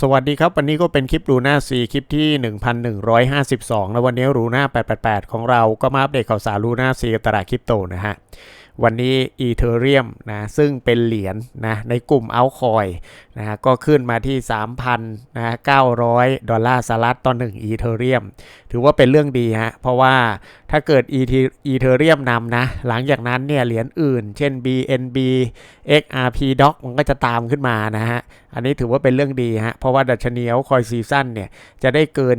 สวัสดีครับ วันนี้ก็เป็นคลิปรูน่าซีคลิปที่ 1152 แล้ววันนี้รูน่า888 ของเราก็มาอัปเดตข่าวสารรูน่าซีตลาดคริปโตนะฮะ วันนี้อีเทเรียมนะซึ่งเป็นเหรียญนะในกลุ่มเอาคอยนะฮะก็ขึ้นมาที่3,000นะ900 ดอลลาร์สหรัฐต่อ1อีเทเรียมถือว่าเป็นเรื่องดีฮะ เพราะว่าถ้าเกิดอีเทเรียมนำนะ หลังจากนั้นเนี่ยเหรียญอื่น เช่น BNB XRP Doc มันก็จะตามขึ้นมานะฮะ อันนี้ถือว่าเป็นเรื่องดีฮะ เพราะว่าดัชนีเอาคอยซีซั่นเนี่ย จะได้เกิน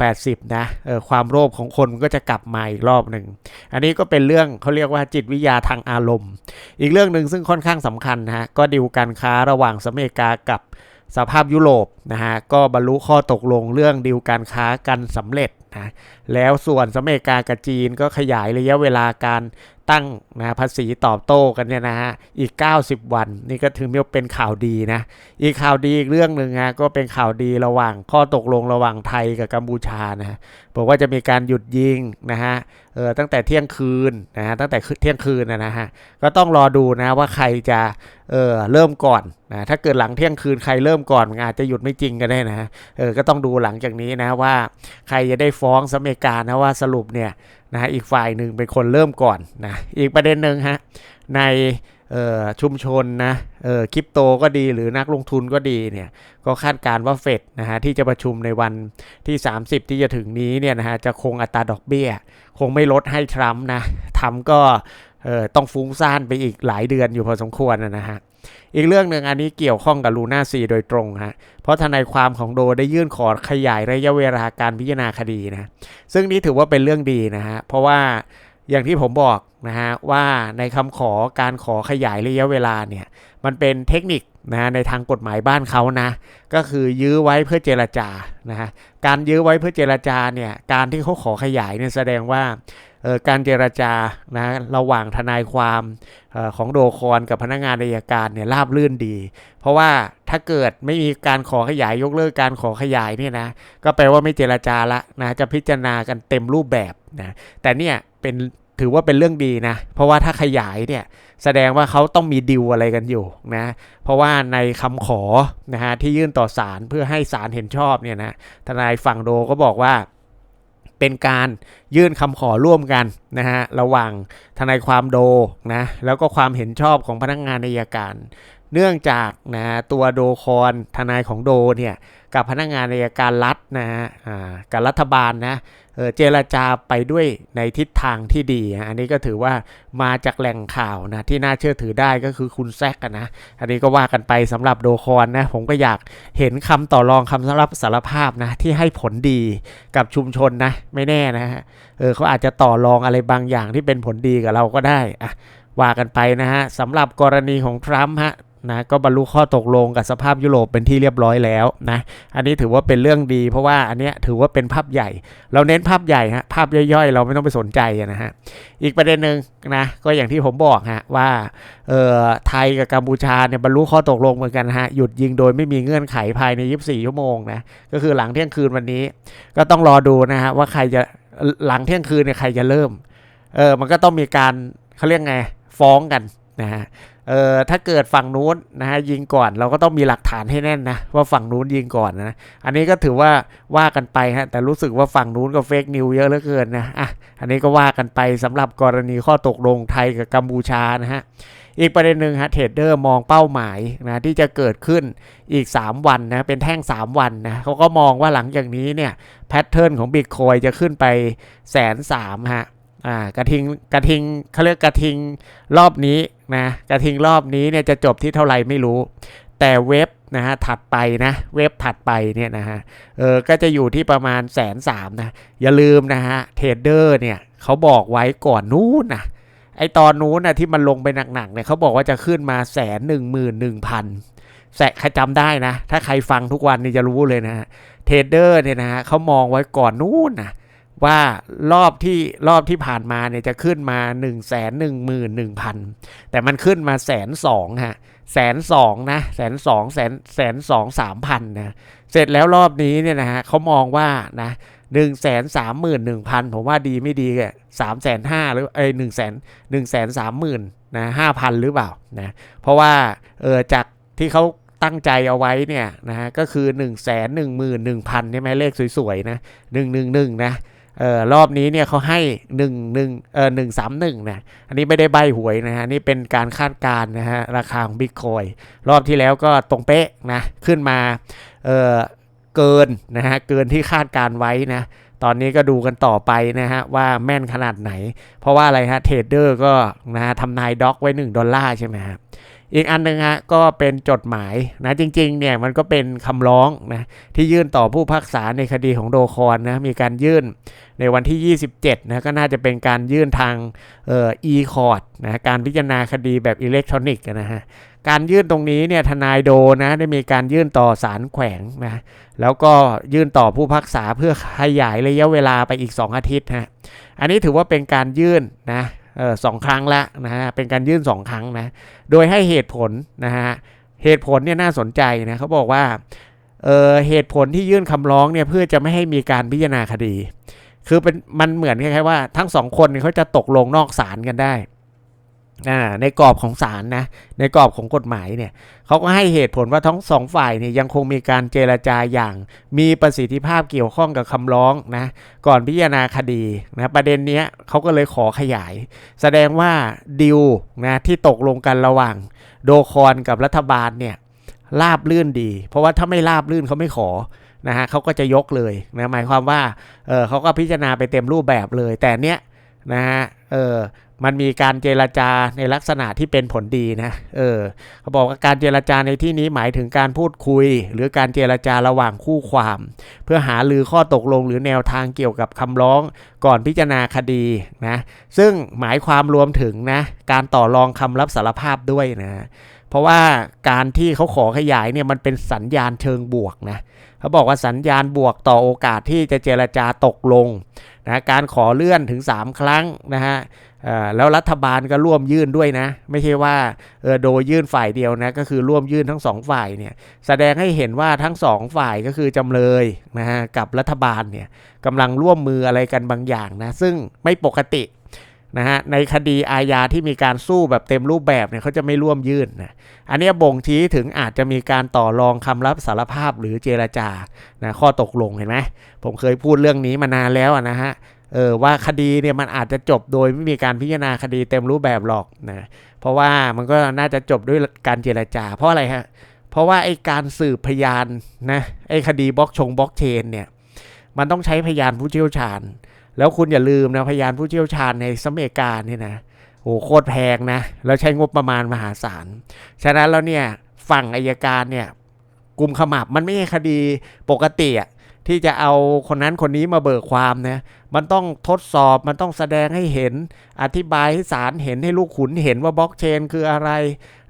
70-80 นะเออความโลภของคนมันก็จะกลับมาอีกรอบหนึ่ง อันนี้ก็เป็นเรื่องเขาเรียกว่าจิตวิทยาทางอารมณ์ อีกเรื่องหนึ่งซึ่งค่อนข้างสำคัญนะฮะ ก็ดิวการค้าระหว่างสหรัฐอเมริกากับสภาพยุโรปนะฮะก็บรรลุข้อตกลงเรื่องดิวการค้ากันสำเร็จนะแล้วส่วนสอเมริกากับจีนก็ขยายระยะเวลาการตั้งนะภาษีตอบโต้กันเนี่ยนะฮะอีก 90 วัน นี่ก็ถือว่าเป็นข่าวดีนะ อีกข่าวดีอีกเรื่องหนึ่งฮะก็เป็นข่าวดีระหว่างข้อตกลงระหว่างไทยกับกัมพูชานะฮะบอกว่าจะมีการหยุดยิงนะฮะเออตั้งแต่เที่ยงคืนนะฮะตั้งแต่เที่ยงคืนนะฮะก็ต้องรอดูนะว่าใครจะเออเริ่มก่อนนะถ้าเกิดหลังเที่ยงคืนใครเริ่มก่อนอาจจะหยุดไม่จริงก็ได้นะเออก็ต้องดูหลังจากนี้นะว่า ใครจะได้ฟ้องสอเมริการนะว่าสรุปเนี่ยนะอีกฝ่ายหนึ่งเป็นคนเริ่มก่อนนะอีกประเด็นหนึ่งฮะในชุมชนนะคริปโตก็ดีหรือนักลงทุนก็ดีเนี่ยก็คาดการว่าเฟดนะฮะที่จะประชุมในวันที่ 30 ที่จะถึงนี้เนี่ยนะฮะจะคงอัตราดอกเบี้ย คงไม่ลดให้ทรัมป์นะทำก็ต้องฟุ้งซ่านไปอีกหลายเดือนอยู่พอสมควรนะฮะ อีกเรื่องหนึ่งอันนี้เกี่ยวข้องกับลูน่าซีโดยตรงฮะเพราะทนายความของโดได้ยื่นขอขยายระยะเวลาการพิจารณาคดีนะซึ่งนี้ถือว่าเป็นเรื่องดีนะฮะเพราะว่าอย่างที่ผมบอกนะฮะว่าในคำขอการขอขยายระยะเวลาเนี่ยมันเป็นเทคนิคนะในทางกฎหมายบ้านเขานะ ก็คือยื้อไว้เพื่อเจรจานะฮะการยื้อไว้เพื่อเจรจาเนี่ยการที่เขาขอขยายเนี่ยแสดงว่า การเจรจานะระหว่างทนายความออของโดคอนกับพนักงานอัยการเนี่ยราบลื่นดี เพราะว่าถ้าเกิดไม่มีการขอขยายยกเลิกการขอขยายเนี่ยนะก็แปลว่าไม่เจรจาละนะจะพิจารณากันเต็มรูปแบบนะแต่เนี่ยเป็นถือว่าเป็นเรื่องดีนะ เพราะว่าถ้าขยายเนี่ยแสดงว่าเขาต้องมีดิวอะไรกันอยู่นะ เพราะว่าในคำขอนะฮะที่ยื่นต่อศาลเพื่อให้ศาลเห็นชอบเนี่ยนะทนายฝั่งโดก็บอกว่า เป็นการยื่นคำขอร่วมกันนะฮะระหว่างทนายความโดนะแล้วก็ความเห็นชอบของพนักงงานอายการ เนื่องจากนะตัวโดคอนทนายของโดเนี่ยกับพนักงานในการรัฐนะฮะกับรัฐบาลนะเจรจาไปด้วยในทิศทางที่ดี อันนี้ก็ถือว่ามาจากแหล่งข่าวนะที่น่าเชื่อถือได้ก็คือคุณแซกนะ อันนี้ก็ว่ากันไปสำหรับโดคอนนะผมก็อยากเห็นคำต่อรองคำสรับสารภาพนะที่ให้ผลดีกับชุมชนนะไม่แน่นะฮะเออเขาอาจจะต่อรองอะไรบางอย่างที่เป็นผลดีกับเราก็ได้อะว่ากันไปนะฮะสำหรับกรณีของทรัมป์ฮะ นะก็บรรลุข้อตกลงกับสภาพยุโรปเป็นที่เรียบร้อยแล้วนะอันนี้ถือว่าเป็นเรื่องดี เพราะว่าอันนี้ถือว่าเป็นภาพใหญ่ เราเน้นภาพใหญ่ฮะภาพย่อยๆ เราไม่ต้องไปสนใจนะฮะอีกประเด็นหนึ่งนะก็อย่างที่ผมบอกฮะว่าเอ่อไทยกับกัมพูชาเนี่ยบรรลุข้อตกลงเหมือนกันฮะหยุดยิงโดยไม่มีเงื่อนไขภายใน 24 ชั่วโมงนะก็คือหลังเที่ยงคืนวันนี้ ก็ต้องรอดูนะฮะว่าใครจะหลังเที่ยงคืนเนี่ยใครจะเริ่มเออมันก็ต้องมีการเขาเรียกไงฟ้องกันนะฮะ เอ่อถ้าเกิดฝั่งนู้นนะฮะยิงก่อนเราก็ต้องมีหลักฐานให้แน่นนะว่าฝั่งนู้นยิงก่อนนะอันนี้ก็ถือว่าว่ากันไปฮะแต่รู้สึกว่าฝั่งนู้นก็เฟกนิวเยอะเหลือเกินนะอะอันนี้ก็ว่ากันไปสำหรับกรณีข้อตกลงไทยกับกัมพูชานะฮะอีกประเด็นหนึ่งฮะเทรดเดอร์มองเป้าหมายนะที่จะเกิดขึ้นอีก 3 วันนะเป็นแท่ง 3 วันนะเขาก็มองว่าหลังจากนี้เนี่ยแพทเทิร์นของบิตคอยจะขึ้นไปแสนสามฮะ อ่ากระทิงกระทิงเขาเรียกกระทิงรอบนี้นะกระทิงรอบนี้เนี่ยจะจบที่เท่าไหร่ไม่รู้ แต่เว็บนะฮะถัดไปนะเว็บถัดไปเนี่ยนะฮะเออก็จะอยู่ที่ประมาณแสนสามนะอย่าลืมนะฮะเทรดเดอร์เนี่ยเขาบอกไว้ก่อนนู้นนะไอตอนนู้นนะที่มันลงไปหนักๆเนี่ยเขาบอกว่าจะขึ้นมาแสนหนึ่งหมื่นหนึ่งพันแสใครจำได้นะ ถ้าใครฟังทุกวันนี่จะรู้เลยนะฮะเทรดเดอร์เนี่ยนะฮะเขามองไว้ก่อนนู้นนะ ว่ารอบที่รอบที่ผ่านมาเนี่ยจะขึ้นมา1นึ่งแสนหนึ่งหมื่นหนึ่งพันแต่มันขึ้นมาแสนสองฮะแสนสองนะแสนสองแสนแสนสองสามพันนะเสร็จแล้วรอบนี้เนี่ยนะฮะเขามองว่านะหนึ่งแสนสามหมื่นหนึ่งพันผมว่าดีไม่ดีแกสามแสนห้าหรือเอ้หนึ่งแสนหนึ่งแสนสามหมื่นนะห้าพันหรือเปล่านะเพราะว่าเออจากที่เขาตั้งใจเอาไว้เนี่ยนะฮะก็คือ1นึ่งแสนหนึ่งหมื่นหนึ่งพันใช่ไหมเลขสวยๆนะหนึ่งหนึ่งหนึ่งนะ เออรอบนี้เนี่ยเขาให้หนึ่งหนึ่งเออหนึ่งสามหนึ่งนะอันนี้ไม่ได้ใบหวยนะฮะนี่เป็นการคาดการณ์นะฮะราคาของบิตคอยรอบที่แล้วก็ตรงเป๊ะนะขึ้นมาเออเกินนะฮะเกินที่คาดการณ์ไว้นะตอนนี้ก็ดูกันต่อไปนะฮะว่าแม่นขนาดไหน เพราะว่าอะไรฮะเทรดเดอร์ก็นะฮะทำนายด็อกไว้ 1 ดอลลาร์ใช่ไหมฮะ อีกอันหนึ่งฮะก็เป็นจดหมายนะจริงๆเนี่ยมันก็เป็นคำร้องนะที่ยื่นต่อผู้พักษาในคดีของโดคอนนะมีการยื่นในวันที่ 27นะก็น่าจะเป็นการยื่นทางเอ่อ e-court นะการพิจารณาคดีแบบอิเล็กทรอนิกส์นะฮะการยื่นตรงนี้เนี่ยทนายโดนะได้มีการยื่นต่อศาลแขวงนะแล้วก็ยื่นต่อผู้พักษาเพื่อขยายระยะเวลาไปอีก 2 อาทิตย์ฮะอันนี้ถือว่าเป็นการยื่นนะ สองครั้งละนะฮะเป็นการยื่น 2 ครั้งนะโดยให้เหตุผลนะฮะเหตุผลเนี่ยน่าสนใจนะเขาบอกว่าเออเหตุผลที่ยื่นคำร้องเนี่ยเพื่อจะไม่ให้มีการพิจารณาคดี คือเป็นมันเหมือนคล้ายๆว่าทั้งสองคนเขาจะตกลงนอกศาลกันได้ ในกรอบของศาลนะในกรอบของกฎหมายเนี่ยเขาก็ให้เหตุผลว่าทั้งสองฝ่ายเนี่ยยังคงมีการเจรจาอย่าง มีประสิทธิภาพเกี่ยวข้องกับคำร้องนะก่อนพิจารณาคดีนะประเด็นเนี้ยเขาก็เลยขอขยาย แสดงว่าดิวนะที่ตกลงกันระหว่าง โดคอนกับรัฐบาลเนี่ยราบลื่นดี เพราะว่าถ้าไม่ราบลื่นเขาไม่ขอนะฮะเขาก็จะยกเลยนะหมายความว่าเออเขาก็พิจารณาไปเต็มรูปแบบเลย แต่เนี้ยนะฮะเออ มันมีการเจรจาในลักษณะที่เป็นผลดีนะ เออเขาบอกว่าการเจรจาในที่นี้หมายถึงการพูดคุย หรือการเจรจาระหว่างคู่ความ เพื่อหาลือข้อตกลงหรือแนวทางเกี่ยวกับคำร้องก่อนพิจารณาคดีนะ ซึ่งหมายความรวมถึงนะการต่อรองคำรับสารภาพด้วยนะเพราะว่าการที่เขาขอขยายเนี่ยมันเป็นสัญญาณเชิงบวกนะเขาบอกว่าสัญญาณบวกต่อโอกาสที่จะเจรจาตกลงนะการขอเลื่อนถึง 3 ครั้งนะฮะ แล้วรัฐบาลก็ร่วมยื่นด้วยนะ ไม่ใช่ว่าเออโดยยื่นฝ่ายเดียวนะก็คือร่วมยื่นทั้งสองฝ่ายเนี่ยแสดงให้เห็นว่าทั้งสองฝ่ายก็คือจำเลยนะฮะกับรัฐบาลเนี่ยกำลังร่วมมืออะไรกันบางอย่างนะซึ่งไม่ปกตินะฮะในคดีอาญาที่มีการสู้แบบเต็มรูปแบบเนี่ยเขาจะไม่ร่วมยื่นนะอันนี้บ่งชี้ถึงอาจจะมีการต่อรองคำรับสารภาพหรือเจรจานะข้อตกลงเห็นไหมผมเคยพูดเรื่องนี้มานานแล้วนะฮะ เออว่าคดีเนี่ยมันอาจจะจบโดยไม่มีการพิจารณาคดีเต็มรูปแบบหรอกนะเพราะว่ามันก็น่าจะจบด้วยการเจรจา เพราะอะไรฮะเพราะว่าไอ้การสืบพยานนะไอ้คดีบล็อกชงบล็อกเชนเนี่ยมันต้องใช้พยานผู้เชี่ยวชาญ แล้วคุณอย่าลืมนะพยานผู้เชี่ยวชาญในสมัยการเนี่ยนะโอ้โคตรแพงนะแล้วใช้งบประมาณมหาศาลฉะนั้นแล้วเนี่ยฝั่งอายการเนี่ยกลุ่มขมับมันไม่ใช่คดีปกติอะ ที่จะเอาคนนั้นคนนี้มาเบิกความเนะมันต้องทดสอบมันต้องแสดงให้เห็น อธิบายให้ศาลเห็นให้ลูกขุนเห็นว่าบล็อกเชนคืออะไร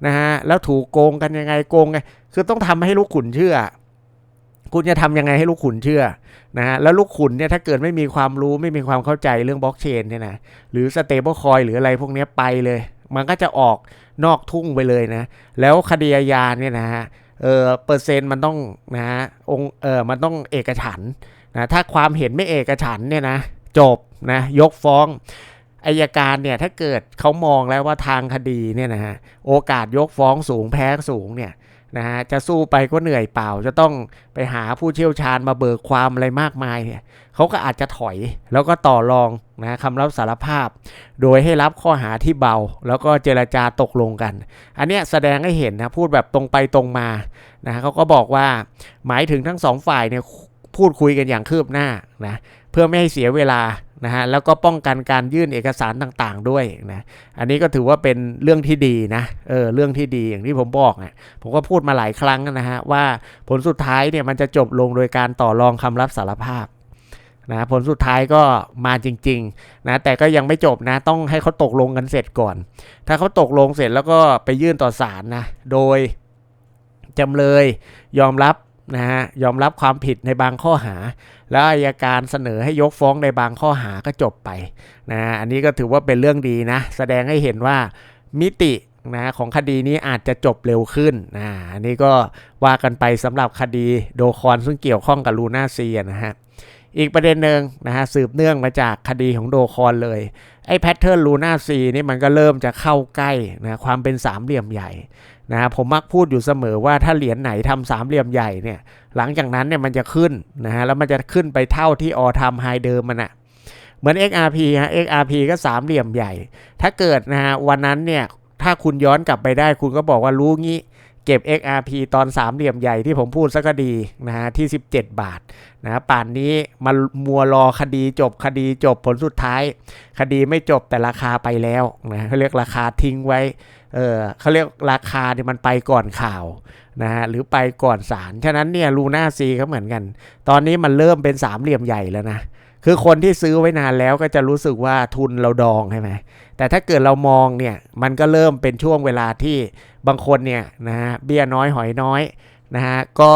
นะฮะแล้วถูกโกงกันยังไงโกงไงคือต้องทำให้ลูกขุนเชื่อ คุณจะทำยังไงให้ลูกขุนเชื่อนะฮะแล้วลูกขุนเนี่ยถ้าเกิดไม่มีความรู้ไม่มีความเข้าใจเรื่องบล็อกเชนเนี่ยนะหรือสเตเบิลคอยหรืออะไรพวกนี้ไปเลย มันก็จะออกนอกทุ่งไปเลยนะ แล้วคดีอาญาเนี่ยนะฮะ เออเปอร์เซ็นต์มันต้องนะฮะองเออมันต้องเอกฉันนะถ้าความเห็นไม่เอกฉันเนี่ยนะจบนะยกฟ้องอายการเนี่ยถ้าเกิดเขามองแล้วว่าทางคดีเนี่ยนะฮะโอกาสยกฟ้องสูงแพ้สูงเนี่ย นะฮะจะสู้ไปก็เหนื่อยเปล่า จะต้องไปหาผู้เชี่ยวชาญมาเบิกความอะไรมากมายเนี่ยเขาก็อาจจะถอยแล้วก็ต่อรองนะคำรับสารภาพ โดยให้รับข้อหาที่เบา แล้วก็เจรจาตกลงกัน อันนี้แสดงให้เห็นนะพูดแบบตรงไปตรงมานะเขาก็บอกว่าหมายถึงทั้งสองฝ่ายเนี่ยพูดคุยกันอย่างคืบหน้านะเพื่อไม่ให้เสียเวลา นะฮะแล้วก็ป้องกันการยื่นเอกสารต่างๆด้วยนะอันนี้ก็ถือว่าเป็นเรื่องที่ดีนะเออเรื่องที่ดีอย่างที่ผมบอกนะผมก็พูดมาหลายครั้งนะฮะว่าผลสุดท้ายเนี่ยมันจะจบลงโดยการต่อรองคำรับสารภาพนะผลสุดท้ายก็มาจริงๆนะแต่ก็ยังไม่จบนะต้องให้เขาตกลงกันเสร็จก่อน ถ้าเขาตกลงเสร็จแล้วก็ไปยื่นต่อศาลนะโดยจำเลยยอมรับ นะฮะยอมรับความผิดในบางข้อหา แล้วอายการเสนอให้ยกฟ้องในบางข้อหาก็จบไปนะอันนี้ก็ถือว่าเป็นเรื่องดีนะ แสดงให้เห็นว่ามิตินะของคดีนี้อาจจะจบเร็วขึ้นนะอันนี้ก็ว่ากันไปสำหรับคดีโดคอนซึ่งเกี่ยวข้องกับลูน่าซีนะฮะอีกประเด็นหนึ่งนะฮะสืบเนื่องมาจากคดีของโดคอนเลย ไอ้แพทเทิร์นลูน่าซีนี่มันก็เริ่มจะเข้าใกล้นะความเป็นสามเหลี่ยมใหญ่ นะผมมักพูดอยู่เสมอว่าถ้าเหรียญไหนทำสามเหลี่ยมใหญ่เนี่ยหลังจากนั้นเนี่ยมันจะขึ้นนะฮะแล้วมันจะขึ้นไปเท่าที่ออทำไฮเดิมมันอะเหมือน XRP ฮะ XRP ก็สามเหลี่ยมใหญ่ ถ้าเกิดนะฮะวันนั้นเนี่ยถ้าคุณย้อนกลับไปได้คุณก็บอกว่ารู้งี้ เก็บ XRP ตอนสามเหลี่ยมใหญ่ที่ผมพูดสักดีนะฮะที่ 17 บาทนะป่านนี้มามัวรอคดีจบคดีจบผลสุดท้าย คดีไม่จบแต่ราคาไปแล้วนะเขาเรียกราคาทิ้งไว้เออเขาเรียกราคาเนี่ยมันไปก่อนข่าวนะฮะหรือไปก่อนศาลฉะนั้นเนี่ยลูน่าซีก็เหมือนกัน ตอนนี้มันเริ่มเป็นสามเหลี่ยมใหญ่แล้วนะ คือคนที่ซื้อไว้นานแล้วก็จะรู้สึกว่าทุนเราดองใช่ไหมแต่ถ้าเกิดเรามองเนี่ยมันก็เริ่มเป็นช่วงเวลาที่บางคนเนี่ยนะฮะเบี้ยน้อยหอยน้อยนะฮะก็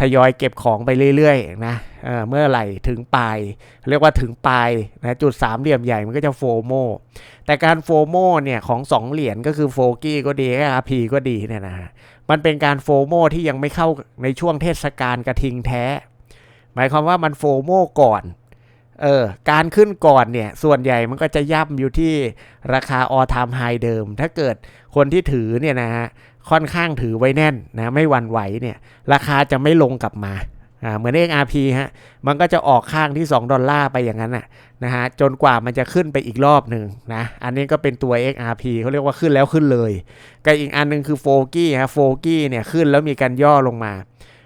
ทยอยเก็บของไปเรื่อยๆนะเเมื่อไหร่ถึงปลายเรียกว่าถึงปลายนะจุดสามเหลี่ยมใหญ่มันก็จะโฟโมแต่การโฟโมเนี่ยของ2เหรียญก็คือโฟกี้ก็ดีอาพีก็ดีเนี่ยนะฮะมันเป็นการโฟโมที่ยังไม่เข้าในช่วงเทศกาลกระทิงแท้ หมายความว่ามันโฟโมก่อน เออการขึ้นก่อนเนี่ยส่วนใหญ่มันก็จะย่ำอยู่ที่ราคาออทามไฮเดิม ถ้าเกิดคนที่ถือเนี่ยนะฮะค่อนข้างถือไว้แน่นนะไม่หวั่นไหวเนี่ยราคาจะไม่ลงกลับมาอ่าเหมือน XRP ฮะมันก็จะออกข้างที่ 2 ดอลลาร์ไปอย่างนั้นน่ะนะฮะจนกว่ามันจะขึ้นไปอีกรอบหนึ่งนะอันนี้ก็เป็นตัว XRP เขาเรียกว่าขึ้นแล้วขึ้นเลยกับอีกอันนึงคือโฟกี้ฮะโฟกี้เนี่ยขึ้นแล้วมีการย่อลงมา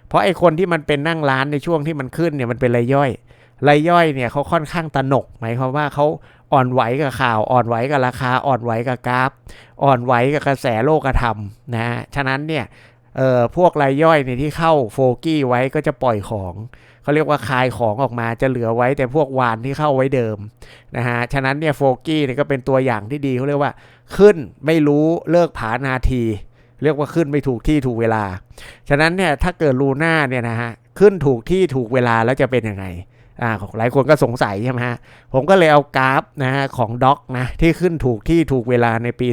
เพราะไอคนที่มันเป็นนั่งร้านในช่วงที่มันขึ้นเนี่ยมันเป็นรายย่อย รายย่อยเนี่ยเขาค่อนข้างตนกหมายความว่าเขาอ่อนไหวกับข่าวอ่อนไหวกับราคาอ่อนไหวกับกราฟ อ่อนไหวกับกระแสโลกธรรมนะฮะฉะนั้นเนี่ยเอ่อพวกรายย่อยเนี่ยที่เข้าโฟกี้ไว้ก็จะปล่อยของเขาเรียกว่าคายของออกมาจะเหลือไว้แต่พวกวานที่เข้าไว้เดิมนะฮะฉะนั้นเนี่ยโฟกี้เนี่ยก็เป็นตัวอย่างที่ดีเขาเรียกว่าขึ้นไม่รู้เลิกผานาที เรียกว่าขึ้นไม่ถูกที่ถูกเวลา ฉะนั้นเนี่ยถ้าเกิดลูน่าเนี่ยนะฮะขึ้นถูกที่ถูกเวลาแล้วจะเป็นยังไง อ่าหลายคนก็สงสัยใช่ไหมฮะ ผมก็เลยเอากราฟนะฮะของด็อกนะที่ขึ้นถูกที่ถูกเวลาในปี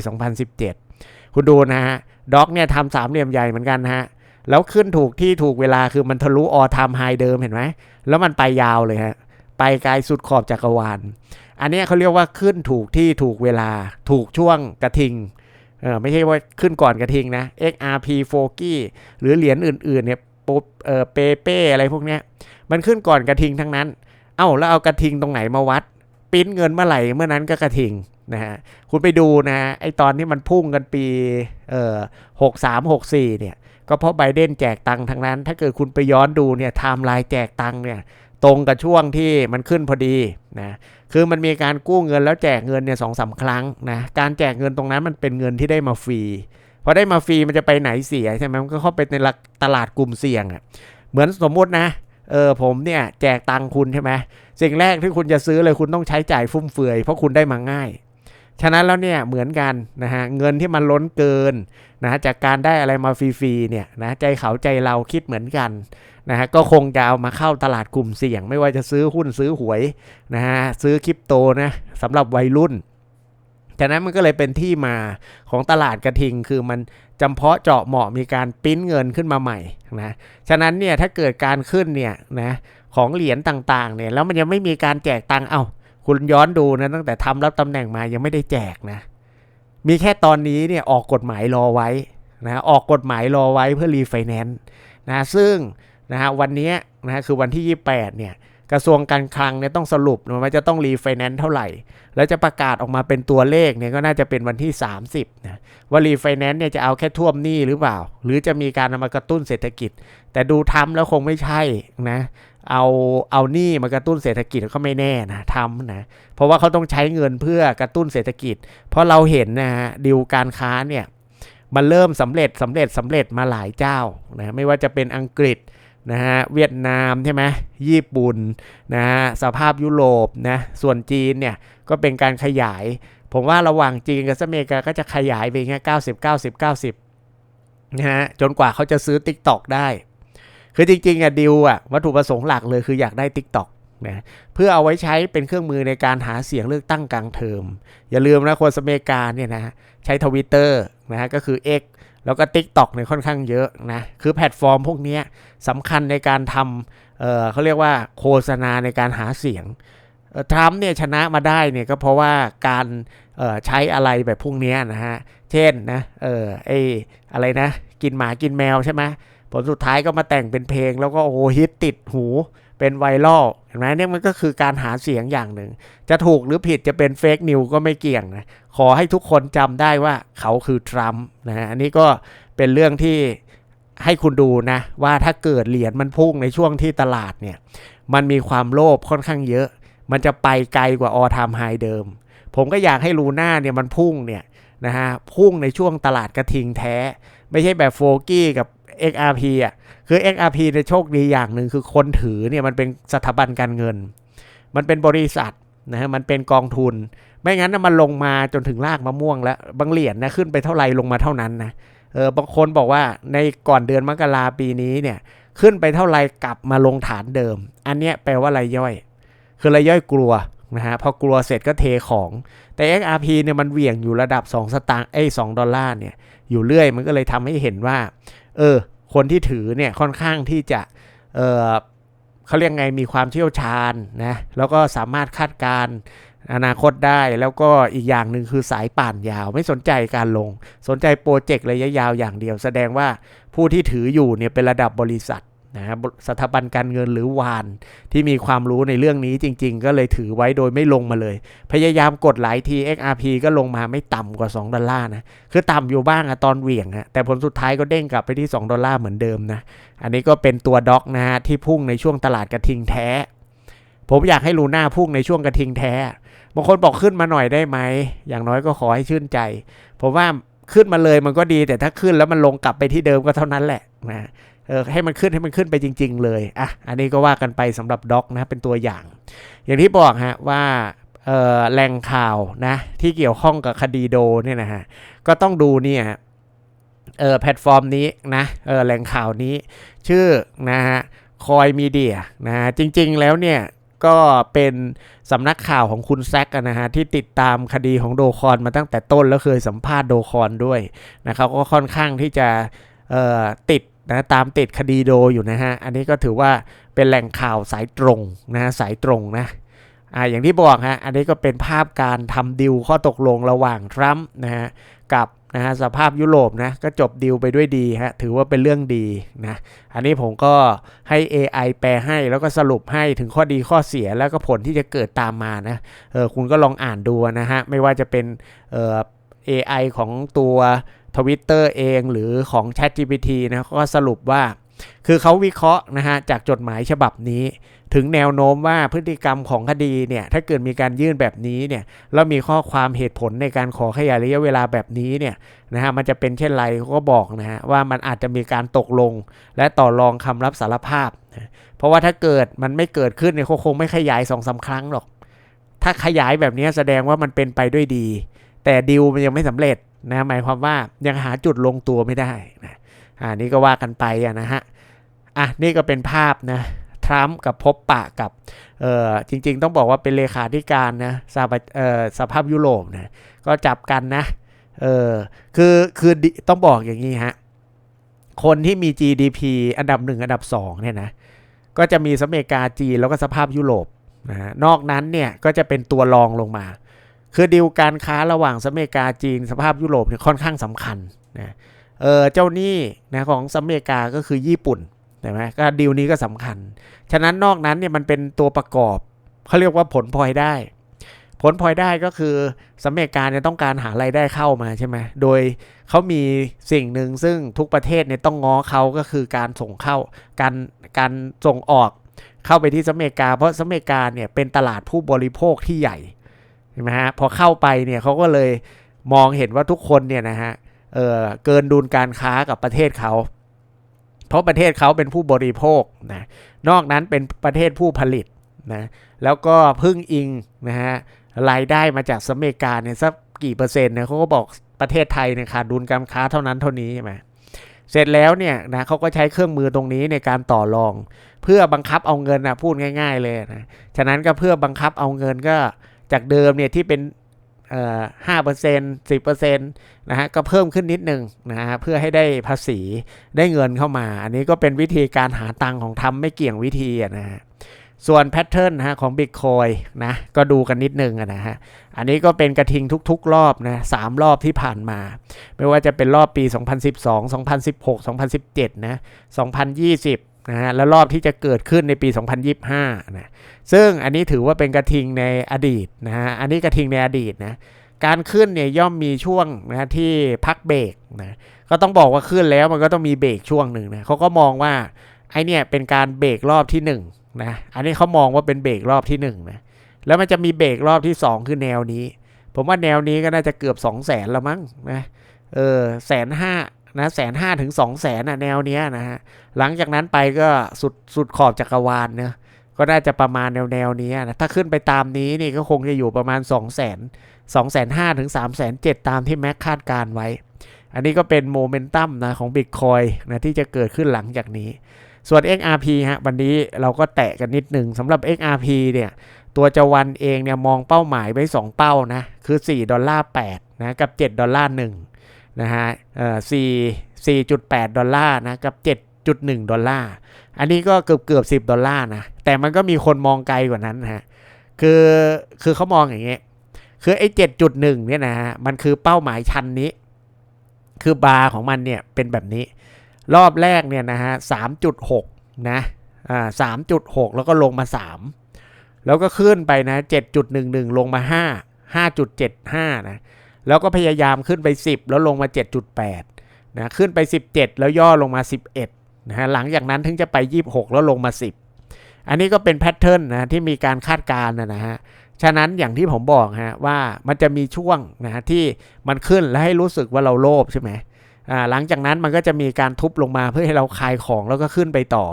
2017 คุณดูนะฮะด็อกเนี่ยทำสามเหลี่ยมใหญ่เหมือนกันฮะแล้วขึ้นถูกที่ถูกเวลาคือมันทะลุออทามไฮเดิมเห็นไหม แล้วมันไปยาวเลยฮะ ไปไกลสุดขอบจักรวาล อันนี้เขาเรียกว่าขึ้นถูกที่ถูกเวลา ถูกช่วงกระทิง เออไม่ใช่ว่าขึ้นก่อนกระทิงนะ XRP โฟกี้หรือเหรียญอื่นๆเนี่ยปุ๊บเออเปเป้อะไรพวกเนี้ย มันขึ้นก่อนกระทิงทั้งนั้น เอ้าแล้วเอากระทิงตรงไหนมาวัดปิ้นเงินเมื่อไหร่เมื่อนั้นก็กระทิงนะฮะคุณไปดูนะไอตอนที่มันพุ่งกันปีเอ่อหกสามหกสี่เนี่ยก็เพราะไบเดนแจกตังค์ทั้งนั้น ถ้าเกิดคุณไปย้อนดูเนี่ยไทม์ไลน์แจกตังค์เนี่ยตรงกับช่วงที่มันขึ้นพอดีนะคือมันมีการกู้เงินแล้วแจกเงินเนี่ยสองสาครั้งนะการแจกเงินตรงนั้นมันเป็นเงินที่ได้มาฟรีพอได้มาฟรีมันจะไปไหนเสียใช่ไหมมันก็เข้าไปในตลาดกลุ่มเสี่ยงอะ่ะเหมือนสมมุตินะ เออผมเนี่ยแจกตังคุณใช่ไหมสิ่งแรกที่คุณจะซื้อเลยคุณต้องใช้จ่ายฟุ่มเฟือยเพราะคุณได้มาง่าย ฉะนั้นแล้วเนี่ยเหมือนกันนะฮะเงินที่มันล้นเกินนะจากการได้อะไรมาฟรีๆเนี่ยนะใจเขาใจเราคิดเหมือนกันนะฮะก็คงจะเอามาเข้าตลาดกลุ่มเสี่ยง ไม่ว่าจะซื้อหุ้นซื้อหวยนะฮะซื้อคริปโตนะสำหรับวัยรุ่นฉะนั้นมันก็เลยเป็นที่มาของตลาดกระทิงคือมัน จำเพาะเจาะเหมาะมีการปิ้นเงินขึ้นมาใหม่นะฉะนั้นเนี่ยถ้าเกิดการขึ้นเนี่ยนะของเหรียญต่างๆเนี่ยแล้วมันยังไม่มีการแจกตังเอา้าคุณย้อนดูนะตั้งแต่ทำรับตำแหน่งมายังไม่ได้แจกนะมีแค่ตอนนี้เนี่ยออกกฎหมายรอไว้นะออกกฎหมายรอไว้เพื่อรีไฟแนนซ์นะซึ่งนะฮะวันนี้นะคือวันที่ 28เนี่ย กระทรวงการคลังเนี่ยต้องสรุปว่าจะต้องรีไฟแนนซ์เท่าไหร่ แล้วจะประกาศออกมาเป็นตัวเลขเนี่ยก็น่าจะเป็นวันที่ 30นะว่ารีไฟแนนซ์เนี่ยจะเอาแค่ท่วมหนี้หรือเปล่า หรือจะมีการนำมากระตุ้นเศรษฐกิจ แต่ดูทำแล้วคงไม่ใช่นะเอาเอาหนี้มากระตุ้นเศรษฐกิจก็ไม่แน่นะทำนะเพราะว่าเขาต้องใช้เงินเพื่อกระตุ้นเศรษฐกิจ เพราะเราเห็นนะฮะดิวการค้าเนี่ยมันเริ่มสำเร็จสำเร็จสำเร็จมาหลายเจ้านะไม่ว่าจะเป็นอังกฤษ นะฮะเวียดนามใช่ไหมญี่ปุ่นนะฮะสภาพยุโรปนะส่วนจีนเนี่ยก็เป็นการขยาย ผมว่าระหว่างจีนกับอเมริกาก็จะขยายไปแค่เก้าสิบเก้าสิบเก้าสิบนะฮะจนกว่าเขาจะซื้อ Tik t o อกได้ คือจริงๆอะดิวอะวัตถุประสงค์หลักเลยคืออยากได้ Tik t o อกนะเพื่อเอาไว้ใช้เป็นเครื่องมือในการหาเสียงเลือกตั้งกลางเทอม อย่าลืมนะคนอเมกาเนี่ยนะใช้ทวิตเตอร์ นะฮะก็คือ X แล้วก็ Tik t o อกเนี่ยค่อนข้างเยอะนะคือแพลตฟอร์มพวกนี้สำคัญในการทำเเขาเรียกว่าโฆษณาในการหาเสียงทรัมป์เนี่ยชนะมาได้เนี่ยก็เพราะว่าการใช้อะไรแบบพวกนี้นะฮะเช่นนะเออไออะไรนะ กินหมากินแมวใช่ไหมผลสุดท้ายก็มาแต่งเป็นเพลงแล้วก็โอ้ฮิตติดหู เป็นไวรัลเห็นไหมเนี่ยมันก็คือการหาเสียงอย่างหนึ่ง จะถูกหรือผิดจะเป็นเฟกนิวก็ไม่เกี่ยงนะขอให้ทุกคนจำได้ว่าเขาคือทรัมป์นะฮะอันนี้ก็เป็นเรื่องที่ให้คุณดูนะว่าถ้าเกิดเหรียญมันพุ่งในช่วงที่ตลาดเนี่ยมันมีความโลภค่อนข้างเยอะ มันจะไปไกลกว่าออทามไฮเดิม ผมก็อยากให้ลูน่าเนี่ยมันพุ่งเนี่ยนะฮะพุ่งในช่วงตลาดกระทิงแท้ ไม่ใช่แบบโฟกี้กับ XRP อะคือ XRP ในโชคดีอย่างหนึ่งคือคนถือเนี่ยมันเป็นสถาบันการเงิน มันเป็นบริษัทนะฮะมันเป็นกองทุน ไม่งั้นนะมันลงมาจนถึงรากมะม่วงแล้วบางเหรียญนะขึ้นไปเท่าไหร่ลงมาเท่านั้นนะเออบางคนบอกว่าในก่อนเดือนมกราปีนี้เนี่ยขึ้นไปเท่าไหร่กลับมาลงฐานเดิม อันเนี้ยแปลว่าไรายย่อย คือไรายย่อยกลัวนะฮะพอกลัวเสร็จก็เทของแต่ XRP เนี่ยมันเหวี่ยงอยู่ระดับ 2 สตางค์เอ้ย2ดอลลาร์เนี่ยอยู่เรื่อยมันก็เลยทำให้เห็นว่า เออ คนที่ถือเนี่ยค่อนข้างที่จะ เออเขาเรียกไงมีความเชี่ยวชาญนะ แล้วก็สามารถคาดการณ์อนาคตได้แล้วก็อีกอย่างหนึ่งคือสายป่านยาวไม่สนใจการลง สนใจโปรเจกต์ระยะยาวอย่างเดียว แสดงว่าผู้ที่ถืออยู่เนี่ยเป็นระดับบริษัท นะสถาบันการเงินหรือวานที่มีความรู้ในเรื่องนี้จริง ๆ ก็เลยถือไว้โดยไม่ลงมาเลย พยายามกดหลายที XRP ก็ลงมาไม่ต่ำกว่า 2 ดอลลาร์นะ คือต่ำอยู่บ้างอะตอนเหวี่ยงอะแต่ผลสุดท้ายก็เด้งกลับไปที่ 2 ดอลลาร์เหมือนเดิมนะ อันนี้ก็เป็นตัวด็อกนะฮะที่พุ่งในช่วงตลาดกระทิงแท้ ผมอยากให้ลูน่าพุ่งในช่วงกระทิงแท้บางคนบอกขึ้นมาหน่อยได้ไหมอย่างน้อยก็ขอให้ชื่นใจผมว่าขึ้นมาเลยมันก็ดีแต่ถ้าขึ้นแล้วมันลงกลับไปที่เดิมก็เท่านั้นแหละนะ เออให้มันขึ้นให้มันขึ้นไปจริง ๆ เลยอะอันนี้ก็ว่ากันไปสำหรับด็อกนะเป็นตัวอย่าง อย่างที่บอกฮะว่าออแหล่งข่าวนะที่เกี่ยวข้องกับคดีโดเนี่ยนะฮะก็ต้องดูเนี่ยเออแพลตฟอร์มนี้นะเออแหล่งข่าวนี้ชื่อนะฮะคอยมีเดียนะฮะจริงๆแล้วเนี่ยก็เป็นสำนักข่าวของคุณแซกนะฮะที่ติดตามคดีของโดคอนมาตั้งแต่ต้นแล้วเคยสัมภาษณ์โดคอนด้วยนะครับก็ค่อนข้างที่จะเออติด นะตามติดคดีโดอยู่นะฮะ อันนี้ก็ถือว่าเป็นแหล่งข่าวสายตรงนะสายตรงนะอ่าอย่างที่บอกฮะอันนี้ก็เป็นภาพการทำดิวข้อตกลงระหว่างทรัมป์นะฮะกับนะฮะสภาพยุโรปนะก็จบดิวไปด้วยดีฮะถือว่าเป็นเรื่องดีนะอันนี้ผมก็ให้ AI แปลให้แล้วก็สรุปให้ถึงข้อดีข้อเสียแล้วก็ผลที่จะเกิดตามมานะเออคุณก็ลองอ่านดูนะฮะไม่ว่าจะเป็นเออ AI ของตัว ทวิตเตอร์เองหรือของ ChatGPT นะก็สรุปว่า คือเขาวิเคราะห์นะฮะจากจดหมายฉบับนี้ ถึงแนวโน้มว่าพฤติกรรมของคดีเนี่ยถ้าเกิดมีการยื่นแบบนี้เนี่ยแล้วมีข้อความเหตุผลในการขอขยายระยะเวลาแบบนี้เนี่ยนะฮะมันจะเป็นเช่นไรเขาก็บอกนะฮะว่ามันอาจจะมีการตกลง และต่อรองคำรับสารภาพนะเพราะว่าถ้าเกิดมันไม่เกิดขึ้นเนี่ยคงไม่ขยายสองสาครั้งหรอกถ้าขยายแบบนี้แสดงว่ามันเป็นไปด้วยดี แต่ดิวมันยังไม่สำเร็จ นะหมายความว่ายังหาจุดลงตัวไม่ได้นะอ่านี่ก็ว่ากันไปอะนะฮะอะนี่ก็เป็นภาพนะทรัมป์กับพบปะกับเอ่อจริงๆ ต้องบอกว่าเป็นเลขาธิการนะสหประเอ่อสภาพยุโรปนะก็จับกันนะเออคือคือต้องบอกอย่างนี้ฮะคนที่มี GDP อันดับหนึ่งอันดับสองเนี่ยนะก็จะมีสหรัฐอเมริกาจีนแล้วก็สภาพยุโรปนะฮะนอกนั้นเนี่ยก็จะเป็นตัวรองลงมา คือดีลการค้าระหว่างสหรัฐอเมริกาจีนสภาพยุโรปเนี่ยค่อนข้างสำคัญนะเออเจ้าหนี้นะของสหรัฐอเมริกาก็คือญี่ปุ่นใช่ไหมก็ดีลนี้ก็สำคัญ ฉะนั้นนอกนั้นเนี่ยมันเป็นตัวประกอบเขาเรียกว่าผลพลอยได้ ผลพลอยได้ก็คือสหรัฐอเมริกาเนี่ยต้องการหารายได้เข้ามาใช่ไหมโดยเขามีสิ่งหนึ่งซึ่งทุกประเทศเนี่ยต้องง้อเขาก็คือการส่งเข้าการการส่งออกเข้าไปที่สหรัฐอเมริกา เพราะสหรัฐอเมริกาเนี่ยเป็นตลาดผู้บริโภคที่ใหญ่ ใช่ไหมฮะพอเข้าไปเนี่ยเขาก็เลยมองเห็นว่าทุกคนเนี่ยนะฮะเออเกินดุลการค้ากับประเทศเขา เพราะประเทศเขาเป็นผู้บริโภคนะนอกนั้นเป็นประเทศผู้ผลิตนะแล้วก็พึ่งอิงนะฮะรายได้มาจากสหรัฐอเมริกาเนี่ยสักกี่เปอร์เซ็นต์เนี่ยเขาก็บอกประเทศไทยเนี่ยขาดดุลการค้าเท่านั้นเท่านี้ใช่ไหมเสร็จแล้วเนี่ยนะเขาก็ใช้เครื่องมือตรงนี้ในการต่อรอง เพื่อบังคับเอาเงินนะพูดง่าย ๆเลยนะฉะนั้นก็เพื่อบังคับเอาเงินก็ จากเดิมเนี่ยที่เป็นห้าเปอร์เซ็นต์สิบเปอร์เซ็นต์นะฮะก็เพิ่มขึ้นนิดนึงนะฮะเพื่อให้ได้ภาษีได้เงินเข้ามา อันนี้ก็เป็นวิธีการหาตังค์ของทำไม่เกี่ยงวิธีนะฮะส่วนแพทเทิร์นนะฮะของ Bitcoin นะก็ดูกันนิดนึงนะฮะอันนี้ก็เป็นกระทิงทุกๆ รอบนะสามรอบที่ผ่านมา ไม่ว่าจะเป็นรอบปี 2012 2016 2017 นะ 2020 นะฮะแล้วรอบที่จะเกิดขึ้นในปี 2025นะซึ่งอันนี้ถือว่าเป็นกระทิงในอดีตนะฮะอันนี้กระทิงในอดีตนะการขึ้นเนี่ยย่อมมีช่วงนะที่พักเบรกนะก็ต้องบอกว่าขึ้นแล้วมันก็ต้องมีเบรกช่วงหนึ่งนะเขาก็มองว่าไอเนี่ยเป็นการเบรกรอบที่1นนะอันนี้เขามองว่าเป็นเบรกรอบที่1นะแล้วมันจะมีเบรกรอบที่ 2 คือแนวนี้ ผมว่าแนวนี้ก็น่าจะเกือบ 2 0 0แสนละมั้งนะเออแสนห้า นะแสนห้าถึงสองแสนอะแนวเนี้ยนะฮะหลังจากนั้นไปก็สุดสุดขอบจักรวาลเนะก็น่าจะประมาณแนวแนวนี้นะถ้าขึ้นไปตามนี้นี่ก็คงจะอยู่ประมาณ 2 0 0แสนสองแสนห้าถึงสามแสนเจ็ดตามที่แม็กคาดการไว้ อันนี้ก็เป็นโมเมนตัมนะของ Bitcoin นะที่จะเกิดขึ้นหลังจากนี้ ส่วน XRP ฮะวันนี้เราก็แตะกันนิดหนึ่งสำหรับ XRP เนี่ยตัวจวันเองเนี่ยมองเป้าหมายไว้ 2 เป้านะคือ 4 ดอลลาร์8นะกับ 7 ดอลลาร์1 นะฮะเอ่อ4 4.8 ดอลลาร์นะกับ 7.1 ดอลลาร์ อันนี้ก็เกือบเกือบ10 ดอลลาร์นะ แต่มันก็มีคนมองไกลกว่านั้นฮะ คือคือเขามองอย่างเงี้ย คือไอ้ 7.1 เนี่ยนะฮะ มันคือเป้าหมายชั้นนี้ คือบาร์ของมันเนี่ยเป็นแบบนี้ รอบแรกเนี่ยนะฮะ 3.6 นะ อ่า 3.6 แล้วก็ลงมา 3 แล้วก็ขึ้นไปนะ 7.11 ลงมา 5 5.75 นะ แล้วก็พยายามขึ้นไป 10 แล้วลงมา 7.8นะขึ้นไป 17 แล้วย่อลงมา 11นะฮะหลังจากนั้นถึงจะไป 26 แล้วลงมา 10 อันนี้ก็เป็นแพทเทิร์นนะที่มีการคาดการณ์นะฮะฉะนั้นอย่างที่ผมบอกฮะว่ามันจะมีช่วงนะฮะที่มันขึ้นแล้วให้รู้สึกว่าเราโลภใช่ไหมอ่าหลังจากนั้นมันก็จะมีการทุบลงมาเพื่อให้เราคลายของแล้วก็ขึ้นไปต่อ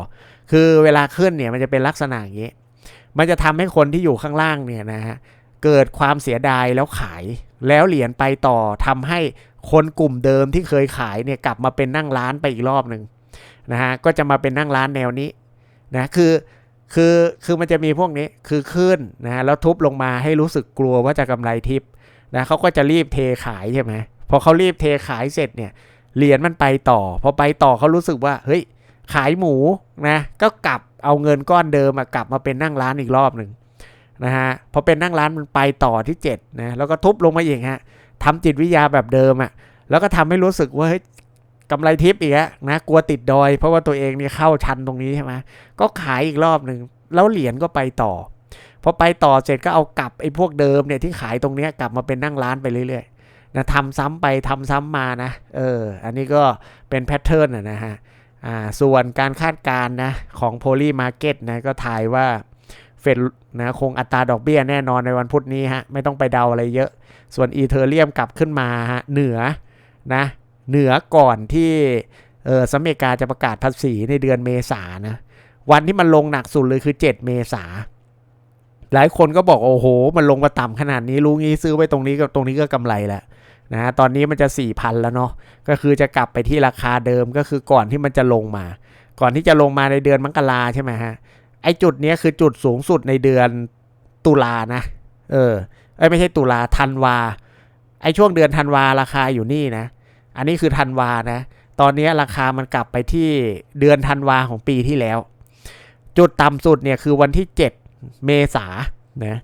คือเวลาขึ้นเนี่ยมันจะเป็นลักษณะอย่างนี้ มันจะทำให้คนที่อยู่ข้างล่างเนี่ยนะฮะ เกิดความเสียดายแล้วขาย แล้วเหรียญไปต่อทำให้คนกลุ่มเดิมที่เคยขายเนี่ยกลับมาเป็นนั่งร้านไปอีกรอบหนึ่งนะฮะก็จะมาเป็นนั่งร้านแนวนี้นะคือคือคือมันจะมีพวกนี้คือขึ้นนะฮะแล้วทุบลงมาให้รู้สึกกลัวว่าจะกำไรทิปนะเขาก็จะรีบเทขายใช่ไหมพอเขารีบเทขายเสร็จเนี่ยเหรียญมันไปต่อ พอไปต่อเขารู้สึกว่าเฮ้ยขายหมูนะก็กลับเอาเงินก้อนเดิมอะกลับมาเป็นนั่งร้านอีกรอบหนึ่ง นะฮะพอเป็นนั่งร้านมันไปต่อที่7นะแล้วก็ทุบลงมาอีกฮะทำจิตวิทยาแบบเดิมอะแล้วก็ทำให้รู้สึกว่าเฮ้ยกำไรทิปอีกแล้วนะกลัวติดดอย เพราะว่าตัวเองเนี่ยเข้าชันตรงนี้ใช่ไหมก็ขายอีกรอบหนึ่งแล้วเหรียญก็ไปต่อพอไปต่อเสร็จก็เอากลับไอ้พวกเดิมเนี่ยที่ขายตรงเนี้ยกลับมาเป็นนั่งร้านไปเรื่อยๆนะทำซ้ำไปทำซ้ำมานะเอออันนี้ก็เป็นแพทเทิร์นนะฮะอ่าส่วนการคาดการณ์นะของ Poly Market นะก็ทายว่า ฟดนะคงอัตราดอกเบี้ยแน่นอนในวันพุธนี้ฮะไม่ต้องไปเดาอะไรเยอะ ส่วนอีเทเรียมกลับขึ้นมาฮะเหนือนะเหนือก่อนที่เออสหรัฐอเมริกาจะประกาศภาษีในเดือนเมษานะวันที่มันลงหนักสุดเลยคือ 7 เมษาหลายคนก็บอกโอ้โห มันลงมาต่ำขนาดนี้รู้งี้ซื้อไว้ตรงนี้กับตรงนี้ก็กำไรแล้วนะตอนนี้มันจะ4ี่พันแล้วเนาะก็คือจะกลับไปที่ราคาเดิมก็คือก่อนที่มันจะลงมา ก่อนที่จะลงมาในเดือนมกราใช่ไหมฮะ ไอจุดนี้คือจุดสูงสุดในเดือนตุลานะ เออไอยไม่ใช่ตุลาธันวา ไอช่วงเดือนธันวาราคาอยู่นี่นะ อันนี้คือธันวานะ ตอนนี้ราคามันกลับไปที่เดือนธันวาของปีที่แล้ว จุดต่ำสุดเนี่ยคือวันที่ 7 เมษานะ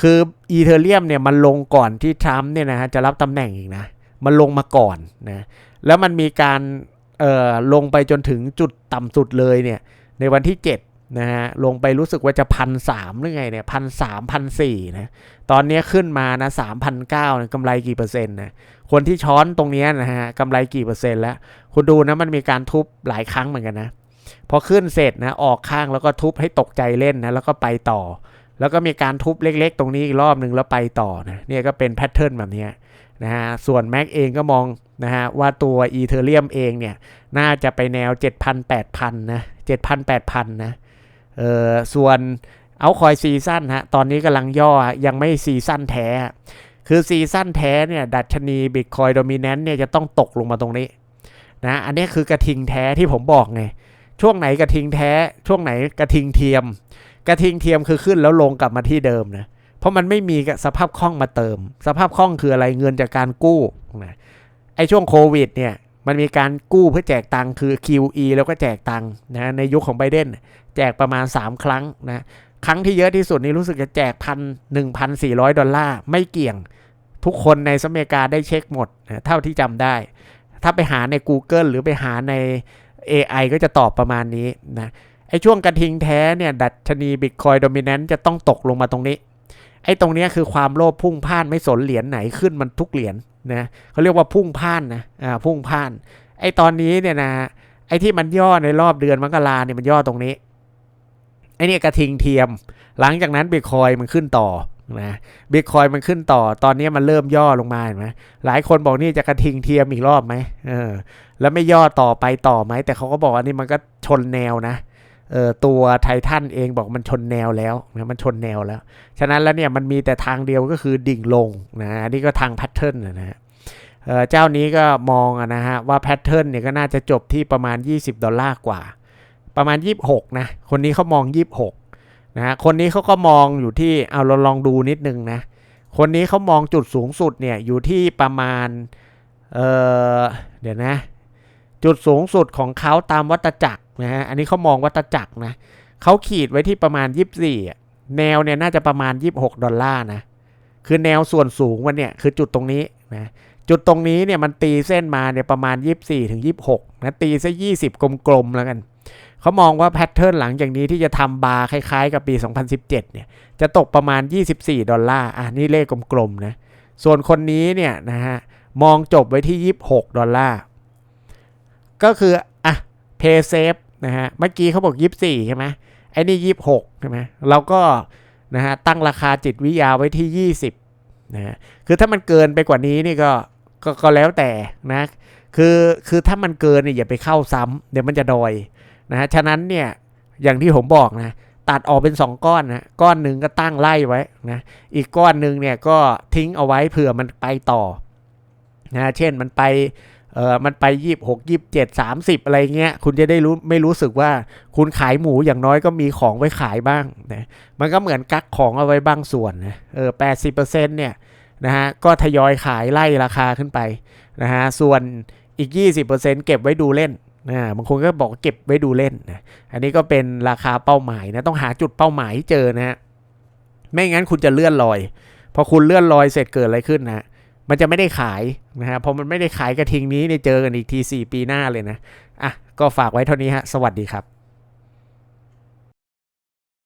คืออีเทเรียมเนี่ยมันลงก่อนที่ทรัมป์เนี่ยนะฮะจะรับตำแหน่งอีกนะ มันลงมาก่อนนะ แล้วมันมีการเอ่อลงไปจนถึงจุดต่ำสุดเลยเนี่ยในวันที่ 7 นะฮะลงไปรู้สึกว่าจะพันสามหรือไงเนี่ยพันสามพันสี่นะตอนนี้ขึ้นมานะสามพันเก้ากำไรกี่เปอร์เซ็นต์นะคนที่ช้อนตรงนี้นะฮะกำไรกี่เปอร์เซ็นต์แล้ว คุณดูนะมันมีการทุบหลายครั้งเหมือนกันนะพอขึ้นเสร็จนะออกข้างแล้วก็ทุบให้ตกใจเล่นนะแล้วก็ไปต่อ แล้วก็มีการทุบเล็ก ๆ ตรงนี้อีกรอบหนึ่งแล้วไปต่อนะเนี่ยก็เป็นแพทเทิร์นแบบนี้นะฮะส่วน Mac เองก็มองนะฮะว่าตัว e t h e r e u m เองเนี่ยน่าจะไปแนว 7,000 8,000นะ7,000 8,000นะ เออส่วนเอาคอยซีซั่นฮะตอนนี้กำลังย่อยังไม่ซีซั่นแท้ คือซีซั่นแท้เนี่ยดัชนี Bitcoin Dominant เนี่ยจะต้องตกลงมาตรงนี้นะอันนี้คือกระทิงแท้ที่ผมบอกไงช่วงไหนกระทิงแท้ ช่วงไหนกระทิงเทียม กระทิงเทียมคือขึ้นแล้วลงกลับมาที่เดิมนะเพราะมันไม่มีสภาพคล่องมาเติม สภาพคล่องคืออะไรเงินจากการกู้นะไอช่วงโควิดเนี่ย มันมีการกู้เพื่อแจกตังค์คือ QE แล้วก็แจกตังค์นะในยุคของไบเดนแจกประมาณ 3 ครั้งนะครั้งที่เยอะที่สุดนี่รู้สึกจะแจกพันหนึ่งพันสี่ร้อยดอลลาร์ไม่เกี่ยง ทุกคนในสหรัฐอเมริกาได้เช็คหมดนะเท่าที่จำได้ ถ้าไปหาใน Google หรือไปหาใน AI ก็จะตอบประมาณนี้นะไอ้ช่วงกระทิงแท้เนี่ยดัชนีบิตคอยโดมิเนนต์จะต้องตกลงมาตรงนี้ ไอ้ตรงนี้คือความโลภพุ่งพ่านไม่สนเหรียญไหนขึ้นมันทุกเหรียญ นะเขาเรียกว่าพุ่งพ่านนะอ่าพุ่งพ่าน ไอ้ตอนนี้เนี่ยนะไอ้ที่มันย่อในรอบเดือนมกราเนี่ยมันย่อตรงนี้ไอ้เนี่ยกระทิงเทียม หลังจากนั้นบิตคอยมันขึ้นต่อนะบิตคอยมันขึ้นต่อตอนนี้มันเริ่มย่อลงมาเห็นไหมหลายคนบอกนี่จะกระทิงเทียมอีกรอบไหมเออแล้วไม่ย่อต่อไปต่อไหมแต่เขาก็บอกว่านี่มันก็ชนแนวนะ ตัวไททันเองบอกมันชนแนวแล้วนะมันชนแนวแล้ว ฉะนั้นแล้วเนี่ยมันมีแต่ทางเดียวก็คือดิ่งลงนะนี่ก็ทางแพทเทิร์นนะฮะเจ้านี้ก็มองนะฮะว่าแพทเทิร์นเนี่ยก็น่าจะจบที่ประมาณ 20 ดอลลาร์กว่า ประมาณ 26 นะ คนนี้เขามอง 26 นะฮะคนนี้เขาก็มองอยู่ที่เอาเราลองดูนิดนึงนะ คนนี้เขามองจุดสูงสุดเนี่ยอยู่ที่ประมาณเเดี๋ยวนะ จุดสูงสุดของเขาตามวัตจักร นะฮะ อันนี้เขามองวัตจักรนะ เขาขีดไว้ที่ประมาณ 24 แนวเนี่ยน่าจะประมาณ 26 ดอลลาร์นะ คือแนวส่วนสูงมันเนี่ยคือจุดตรงนี้นะ จุดตรงนี้เนี่ยมันตีเส้นมาเนี่ยประมาณ 24ถึง26นะตีซะ20 กลมๆแล้วกัน เขามองว่าแพทเทิร์นหลังจากนี้ที่จะทำบาร์คล้ายๆ กับปี 2017 เนี่ย จะตกประมาณ 24 ดอลลาร์ อะนี่เลขกลมๆนะ ส่วนคนนี้เนี่ยนะฮะมองจบไว้ที่ 26 ดอลลาร์ ก็คือ อะ เพย์เซฟ นะฮะ เมื่อกี้เขาบอก24ใช่ไหมไอ้นี่26ใช่ไหมเราก็นะฮะตั้งราคาจิตวิทยาไว้ที่20นะฮะคือถ้ามันเกินไปกว่านี้นี่ก็ก็ก็แล้วแต่นะ คือคือถ้ามันเกินเนี่ยอย่าไปเข้าซ้ำเดี๋ยวมันจะดอยนะฮะ ฉะนั้นเนี่ยอย่างที่ผมบอกนะตัดออกเป็น 2 ก้อนนะก้อนหนึ่งก็ตั้งไล่ไว้นะอีกก้อนหนึ่งเนี่ยก็ทิ้งเอาไว้เผื่อมันไปต่อนะเช่นมันไป เออมันไปยี่หกยี่เจ็ดสามสิบอะไรเงี้ย คุณจะได้รู้ไม่รู้สึกว่าคุณขายหมูอย่างน้อยก็มีของไว้ขายบ้างนะมันก็เหมือนกักของเอาไว้บางส่วนนะเออแปดสิบเปอร์เซ็นต์เนี่ยนะฮะก็ทยอยขายไล่ราคาขึ้นไปนะฮะส่วนอีก 20%เก็บไว้ดูเล่นนะบางคนก็บอกเก็บไว้ดูเล่นนะอันนี้ก็เป็นราคาเป้าหมายนะต้องหาจุดเป้าหมายเจอนะฮะไม่งั้นคุณจะเลื่อนลอย พอคุณเลื่อนลอยเสร็จเกิดอะไรขึ้นนะ มันจะไม่ได้ขายนะฮะพอมันไม่ได้ขายกระทิงนี้เนี่ยเจอกันอีกที 4 ปีหน้าเลยนะอะก็ฝากไว้เท่านี้ฮะ สวัสดีครับ